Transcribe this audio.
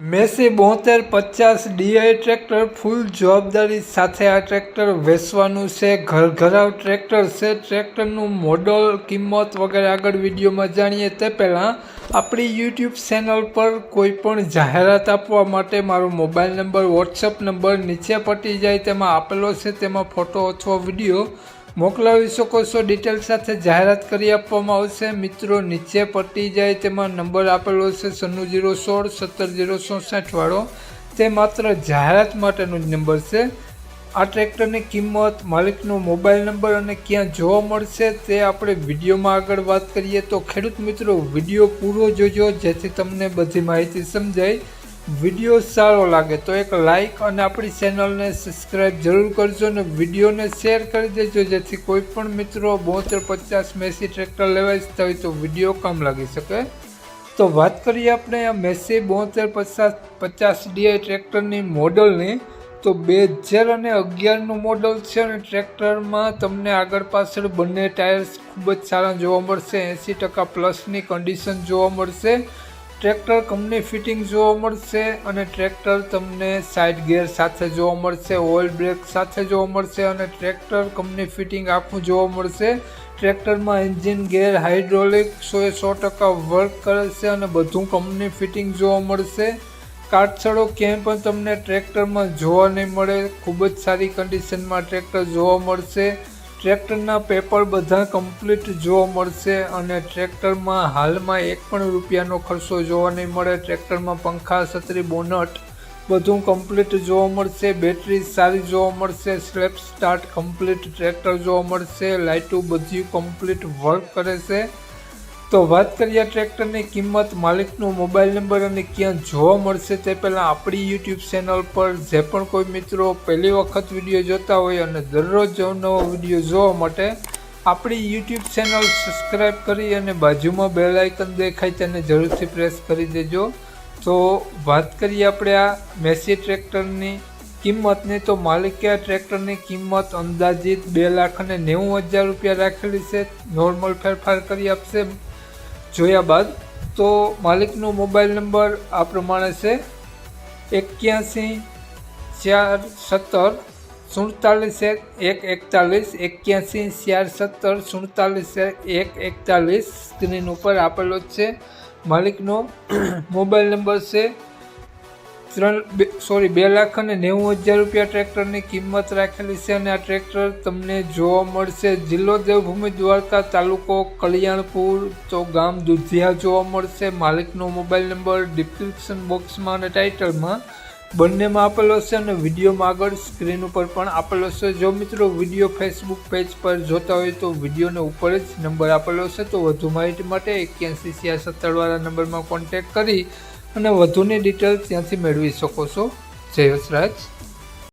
Massey બોતેર, પચાસ D I tractor, ફૂલ જવાબદારી સાથે આ ટ્રેક્ટર વેચવાનું છે. ઘરઘરાવ ટ્રેક્ટર છે. ટ્રેક્ટરનું મોડલ, કિંમત વગેરે આગળ વિડીયોમાં જાણીએ તે પહેલાં આપણી યુટ્યુબ ચેનલ પર કોઈ પણ જાહેરાત આપવા માટે મારો મોબાઈલ નંબર, વોટ્સઅપ નંબર નીચે પટી જાય, તેમાં આપેલો છે. તેમાં ફોટો અથવા વીડિયો મોકલાવી શકો છો. ડિટેલ સાથે જાહેરાત કરી આપવામાં આવશે. મિત્રો, નીચે પટી જાય તેમાં નંબર આપેલો છે સન્નું જીરો સોળ સત્તર જીરો સોસઠવાળો તે માત્ર જાહેરાત માટેનો જ નંબર છે. આ ટ્રેક્ટરની કિંમત, માલિકનો મોબાઈલ નંબર અને ક્યાં જોવા મળશે તે આપણે વિડીયોમાં આગળ વાત કરીએ. તો ખેડૂત મિત્રો, વીડિયો પૂરો જોજો જેથી તમને બધી માહિતી સમજાય. વીડિયો સારો લાગે તો એક લાઈક અને આપણી ચેનલને સબસ્ક્રાઈબ જરૂર કરજો અને વિડીયોને શેર કરી દેજો. જેથી કોઈ પણ મિત્રો બોતેર, પચાસ મેસી ટ્રેક્ટર લેવા ઈચ્છતા હોય તો વીડિયો કામ લાગી શકે. તો વાત કરીએ આપણે આ મેસી બોતેર, પચાસ પચાસ ડીઆઈ ટ્રેક્ટરની મોડલની તો બે હજાર અને અગિયારનું મોડલ છે અને ટ્રેક્ટરમાં તમને આગળ પાછળ બંને ટાયર્સ ખૂબ જ સારા જોવા મળશે. એંસી ટકા પ્લસની કન્ડિશન જોવા મળશે. ટ્રેક્ટર કંપની ફિટિંગ જોવા મળશે અને ટ્રેક્ટર તમને સાઇડ ગિયર સાથે જોવા મળશે, ઓઇલ બ્રેક સાથે જોવા મળશે અને ટ્રેક્ટર કંપની ફિટિંગ આખું જોવા મળશે. ટ્રેક્ટરમાં એન્જિન ગેર હાઇડ્રોલિક સો એ સો ટકા વર્ક કરે છે અને બધું કંપની ફિટિંગ જોવા મળશે. કાટછડો ક્યાંય પણ તમને ટ્રેક્ટરમાં જોવા નહીં મળે. ખૂબ જ સારી કન્ડિશનમાં ટ્રેક્ટર જોવા મળશે. ટ્રેક્ટરના પેપર બધા કમ્પ્લીટ જોવા મળશે અને ટ્રેક્ટરમાં હાલમાં એક પણ રૂપિયાનો ખર્ચો જોવા નહીં મળે. ટ્રેક્ટરમાં પંખા, છત્રી, બોનટ બધું કમ્પ્લીટ જોવા મળશે. બેટરી સારી જોવા મળશે. સ્લેપ સ્ટાર્ટ કમ્પ્લીટ ટ્રેક્ટર જોવા મળશે. લાઇટો બધી કમ્પ્લીટ વર્ક કરે છે. તો વાત કરીએ ટ્રેક્ટરની કિંમત, માલિકનો મોબાઈલ નંબર અને ક્યાં જોવા મળશે તે પહેલાં આપણી યુટ્યુબ ચેનલ પર જે પણ કોઈ મિત્રો પહેલી વખત વીડિયો જોતા હોય અને દરરોજ નવો વીડિયો જોવા માટે આપણી યુટ્યુબ ચેનલ સબસ્ક્રાઈબ કરી અને બાજુમાં બેલ આઇકન દેખાય તેને જરૂરથી પ્રેસ કરી દેજો. તો વાત કરીએ આપણે આ મેસી ટ્રેક્ટરની કિંમતની, તો માલિકે આ ટ્રેક્ટરની કિંમત અંદાજિત બે લાખ અને નેવું હજાર રૂપિયા રાખેલી છે. નોર્મલ ફેરફાર કરી આપશે જોયા બાદ તો માલિકનો મોબાઈલ નંબર આ પ્રમાણે છે એક્યાસી ચાર સત્તર સુડતાલીસ એક એકતાલીસ, એક્યાસી ચાર સત્તર સુડતાલીસ એક એકતાલીસ સ્ક્રીન ઉપર આપેલો જ છે. માલિકનો મોબાઈલ નંબર છે ત્રણ સોરી બે લાખ અને નેવું હજાર રૂપિયા ટ્રેક્ટરની કિંમત રાખેલી છે અને આ ટ્રેક્ટર તમને જોવા મળશે. જિલ્લો દેવભૂમિ દ્વારકા તાલુકો કલ્યાણપુર, તો ગામ દુધિયા જોવા મળશે. માલિકનો મોબાઈલ નંબર ડિસ્ક્રિપ્શન બોક્સમાં અને ટાઇટલમાં બંનેમાં આપેલો છે અને વિડીયોમાં આગળ સ્ક્રીન ઉપર પણ આપેલો છે. જો મિત્રો વીડિયો ફેસબુક પેજ પર જોતા હોય તો વિડીયોને ઉપર જ નંબર આપેલો છે. તો વધુ માહિતી માટે એક્યાસી સિયા સત્તરવાળા નંબરમાં કોન્ટેક્ટ કરી અને વધુની ડિટેલ ત્યાંથી મેળવી શકો છો. જય વસરાજ